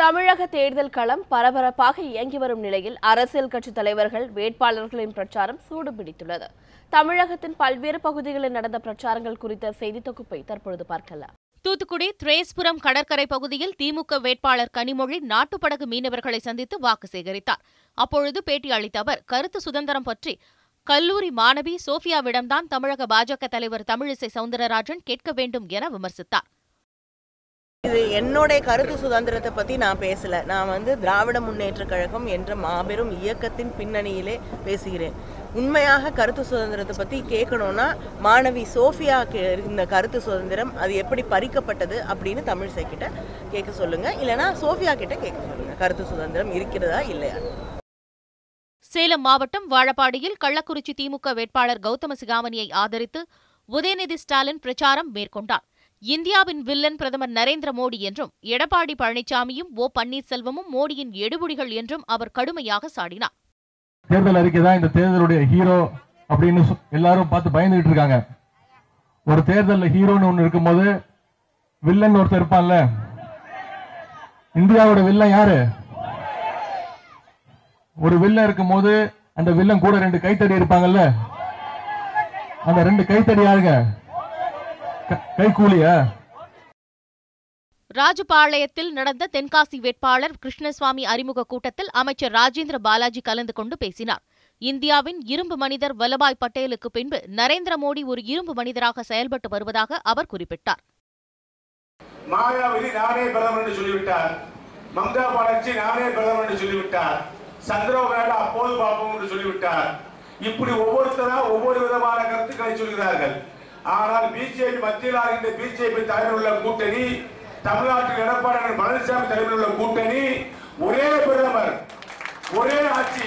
தமிழக தேர்தல் களம் பரபரப்பாக இயங்கி வரும் நிலையில் அரசியல் கட்சி தலைவர்கள் வேட்பாளர்களின் பிரச்சாரம் சூடுபிடித்துள்ளது தமிழகத்தின் பல்வேறு பகுதிகளில் நடந்த பிரச்சாரங்கள் குறித்த செய்தி தொகுப்பை தற்பொழுது பார்க்கலாம். தூத்துக்குடி திரேஸ்புரம் கடற்கரை பகுதியில் திமுக வேட்பாளர் கனிமொழி நாட்டுப்படகு மீனவர்களை சந்தித்து வாக்கு சேகரித்தார். அப்பொழுது பேட்டி அளித்த அவர் கருத்து சுதந்திரம் பற்றி கல்லூரி மாணவி சோஃபியாவிடம்தான் தமிழக பாஜக தலைவர் தமிழிசை சவுந்தரராஜன் கேட்க வேண்டும் என விமர்சித்தார். இது என்னுடைய கருத்து சுதந்திரத்தை பற்றி நான் பேசல. நான் வந்து திராவிட முன்னேற்ற கழகம் என்ற மாபெரும் இயக்கத்தின் பின்னணியிலே பேசுகிறேன். உண்மையாக கருத்து சுதந்திரத்தை பற்றி கேட்கணும்னா மாணவி சோஃபியாக்கு இந்த கருத்து சுதந்திரம் அது எப்படி பறிக்கப்பட்டது அப்படின்னு தமிழிசை கிட்ட கேட்க சொல்லுங்க. இல்லைன்னா சோஃபியா கிட்ட கேட்க சொல்லுங்க. கருத்து சுதந்திரம் இருக்கிறதா இல்லையா? சேலம் மாவட்டம் வாழப்பாடியில் கள்ளக்குறிச்சி திமுக வேட்பாளர் கௌதம சிகாமணியை ஆதரித்து உதயநிதி ஸ்டாலின் பிரச்சாரம் மேற்கொண்டார். இந்தியாவின் வில்லன் பிரதமர் நரேந்திர மோடி என்றும் எடப்பாடி பழனிசாமியும் ஓ பன்னீர்செல்வமும் மோடியின் எடுபுடிகள் என்றும் அவர் கடுமையாக சாடினார். தேர்தல் அறிக்கை தான் இந்த தேர்தலுடைய ஹீரோ அப்படின்னு எல்லாரும் பார்த்து பயந்துகிட்டு இருக்காங்க. ஒரு தேர்தலில் ஹீரோன்னு ஒன்று இருக்கும்போது வில்லன் ஒருத்தர் இருப்பான்ல? இந்தியாவோட வில்லன் யாரு? ஒரு வில்லன் இருக்கும்போது அந்த வில்லன் கூட ரெண்டு கைத்தடி இருப்பாங்கல்ல? அந்த ரெண்டு கைத்தடி யாருங்க? க- ராஜபாளையத்தில் நடந்த தென்காசி வேட்பாளர் கிருஷ்ணசுவாமி அறிமுக கூட்டத்தில் அமைச்சர் ராஜேந்திர பாலாஜி கலந்து கொண்டு பேசினார். இந்தியாவின் இரும்பு மனிதர் வல்லபாய் பட்டேலுக்கு பின்பு நரேந்திர மோடி ஒரு இரும்பு மனிதராக செயல்பட்டு வருவதாக அவர் குறிப்பிட்டார். மாயாவதி நானே பிரதமர் என்று சொல்லிவிட்டார். மம்தா பானர்ஜி நானே பிரதமர் என்று சொல்லிவிட்டார். சந்திரபாபு அப்போது பார்ப்போம் என்று சொல்லிவிட்டார். இப்படி ஒவ்வொருத்தரா ஒவ்வொரு விதமான கருத்துக்களை சொல்கிறார்கள். ஆனால் பிஜேபி மத்தியில் ஆகின்ற பிஜேபி தலைமையில் உள்ள கூட்டணி தமிழ்நாட்டில் எடப்பாடி பழனிசாமி தலைமையில் உள்ள கூட்டணி ஒரே பிரதமர் ஒரே ஆட்சி.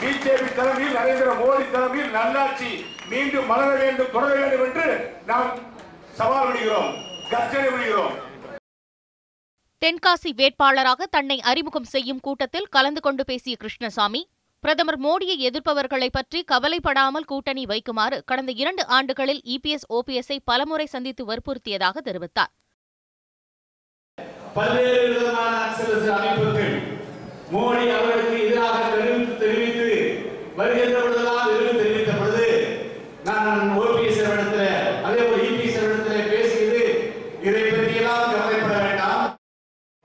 பிஜேபி தலைமையில் நரேந்திர மோடி தலைமையில் நல்லாட்சி. மீண்டும் மலர வேண்டும் தொடர வேண்டும் என்று நாம் சவால் விடுகிறோம் கர்ஜனை விடுகிறோம். தென்காசி வேட்பாளராக தன்னை அறிமுகம் செய்யும் கூட்டத்தில் கலந்து கொண்டு பேசிய கிருஷ்ணசாமி பிரதமர் மோடியை எதிர்ப்பவர்களை பற்றி கவலைப்படாமல் கூட்டணி வைக்குமாறு கடந்த இரண்டு ஆண்டுகளில் இபிஎஸ் ஓபிஎஸ்ஐ பலமுறை சந்தித்து வற்புறுத்தியதாக தெரிவித்தார். பல்வேறு விதமான அமைப்புகள் மோடி அவர்களுக்கு எதிராக தெரிவித்து தெரிவித்து வருகின்ற பொழுதெல்லாம் எதிர்ப்பு தெரிவித்த பொழுது நான் ஓபிஎஸ் இடத்துல அதே போல இபிஎஸ் இடத்துல பேசியது இதை பற்றியெல்லாம் கவலைப்பட வேண்டாம்.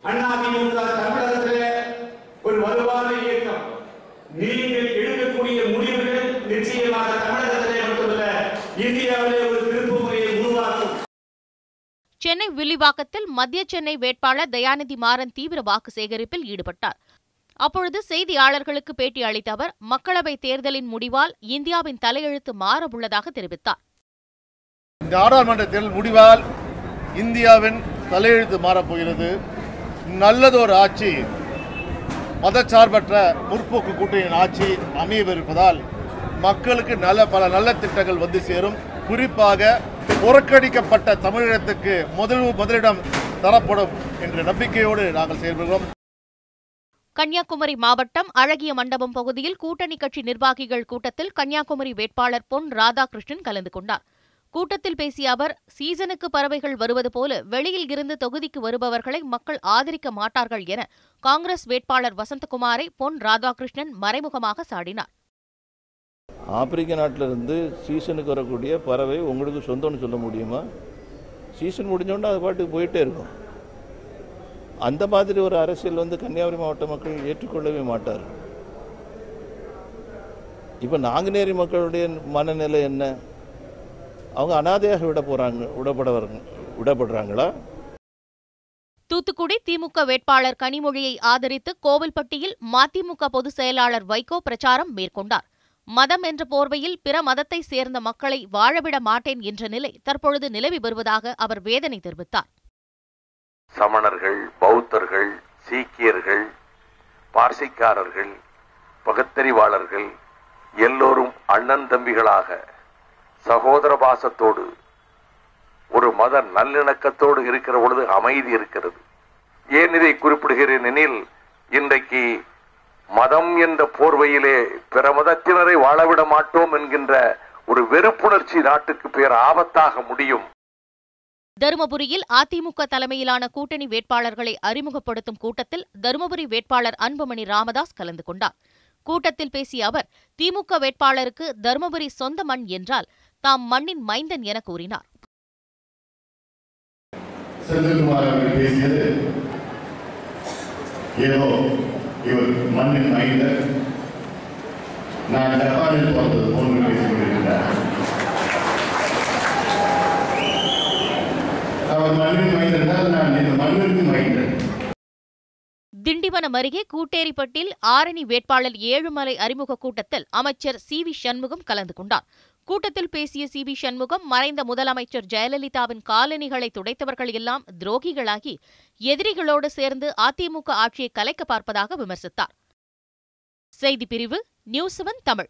அண்ணா திமுக தமிழகத்தில் ஒரு வலுவான இயக்கம். நீங்கள் எடுக்கக்கூடிய முடிவுகள் நிச்சயமாக தமிழகத்திலே மட்டுமல்ல இந்தியாவிலே ஒரு திருப்பு முறையை உருவாக்கும். சென்னை வில்லிவாக்கத்தில் மத்திய சென்னை வேட்பாளர் தயாநிதி மாறன் தீவிர வாக்கு சேகரிப்பில் ஈடுபட்டார். அப்பொழுது செய்தியாளர்களுக்கு பேட்டி அளித்த அவர் மக்களவைத் தேர்தலின் முடிவால் இந்தியாவின் தலையெழுத்து மாறவுள்ளதாக தெரிவித்தார். இந்த நாடாளுமன்ற தேர்தல் முடிவால் இந்தியாவின் தலையெழுத்து மாறப்போகிறது. நல்லதொரு ஆட்சி மதச்சார்பற்ற முற்போக்கு கூட்டணியின் ஆட்சி அமையவிருப்பதால் மக்களுக்கு நல்ல பல நல்ல திட்டங்கள் வந்து சேரும். குறிப்பாக புறக்கணிக்கப்பட்ட தமிழகத்துக்கு முதல் முதலிடம் தரப்படும் என்ற நம்பிக்கையோடு நாங்கள் செயல்படுகிறோம். கன்னியாகுமரி மாவட்டம் அழகிய மண்டபம் பகுதியில் கூட்டணி கட்சி நிர்வாகிகள் கூட்டத்தில் கன்னியாகுமரி வேட்பாளர் பொன் ராதாகிருஷ்ணன் கலந்து கொண்டார். கூட்டத்தில் பேசிய அவர் சீசனுக்கு பறவைகள் வருவது போல வெளியில் இருந்து தொகுதிக்கு வருபவர்களை மக்கள் ஆதரிக்க மாட்டார்கள் என காங்கிரஸ் வேட்பாளர் வசந்தகுமாரை பொன் ராதாகிருஷ்ணன் மறைமுகமாக சாடினார். ஆப்பிரிக்க நாட்டிலிருந்து சீசனுக்கு வரக்கூடிய பறவை உங்களுக்கு சொந்தம்னு சொல்ல முடியுமா? சீசன் முடிஞ்சோன்னா அது பாட்டுக்கு போயிட்டே இருக்கும். அந்த மாதிரி ஒரு அரசியல் வந்து கன்னியாகுமரி மாவட்ட மக்கள் ஏற்றுக்கொள்ளவே மாட்டார். இப்போ நாங்குநேரி மக்களுடைய மனநிலை என்ன? அவங்க அனாதையாக விட போகிறாங்க விடப்பட விடப்படுறாங்களா? தூத்துக்குடி திமுக வேட்பாளர் கனிமொழியை ஆதரித்து கோவில்பட்டியில் மதிமுக பொதுச் செயலாளர் வைகோ பிரச்சாரம் மேற்கொண்டார். மதம் என்ற போர்வையில் பிற மதத்தை சேர்ந்த மக்களை வாழவிட மாட்டேன் என்ற நிலை தற்பொழுது நிலவி வருவதாக அவர் வேதனை தெரிவித்தார். சமணர்கள் பௌத்தர்கள் சீக்கியர்கள் பார்சிக்காரர்கள் பகுத்தறிவாளர்கள் எல்லோரும் அண்ணன் தம்பிகளாக சகோதர பாசத்தோடு ஒரு மத நல்லிணக்கத்தோடு இருக்கிற பொழுது அமைதி இருக்கிறது. ஏன் இதை குறிப்பிடுகிறேன் எனில் இன்றைக்கு மதம் என்ற போர்வையிலே பிற மதத்தினரை வாழவிட மாட்டோம் என்கின்ற ஒரு வெறுப்புணர்ச்சி நாட்டுக்கு பேர் ஆபத்தாக முடியும். தருமபுரியில் அதிமுக தலைமையிலான கூட்டணி வேட்பாளர்களை அறிமுகப்படுத்தும் கூட்டத்தில் தருமபுரி வேட்பாளர் அன்புமணி ராமதாஸ் கலந்து கொண்டார். கூட்டத்தில் பேசிய அவர் திமுக வேட்பாளருக்கு தருமபுரி சொந்த மண் என்றால் தாம் மண்ணின் மைந்தன் என கூறினார். செந்தில்குமார் அவர்கள் பேசியது ஏதோ இவர் மண்ணின் மைந்தர். நான் ஜப்பானில் பிறந்தது போன்று பேசிக் கொண்டிருக்கிறார் அவர் மண்ணின் மைந்தர் நான் இந்த மண்ணிற்கு மைந்தன். திண்டிவனம் அருகே கூட்டேரிப்பட்டில் ஆரணி வேட்பாளர் ஏழுமலை அறிமுக கூட்டத்தில் அமைச்சர் சி வி சண்முகம் கலந்து கொண்டார். கூட்டத்தில் பேசிய சி வி சண்முகம் மறைந்த முதலமைச்சர் ஜெயலலிதாவின் காலணிகளை துடைத்தவர்கள் எல்லாம் துரோகிகளாகி எதிரிகளோடு சேர்ந்து அதிமுக ஆட்சியை கலைக்க பார்ப்பதாக விமர்சித்தார். செய்திப் பிரிவு நியூஸ் செவன் தமிழ்.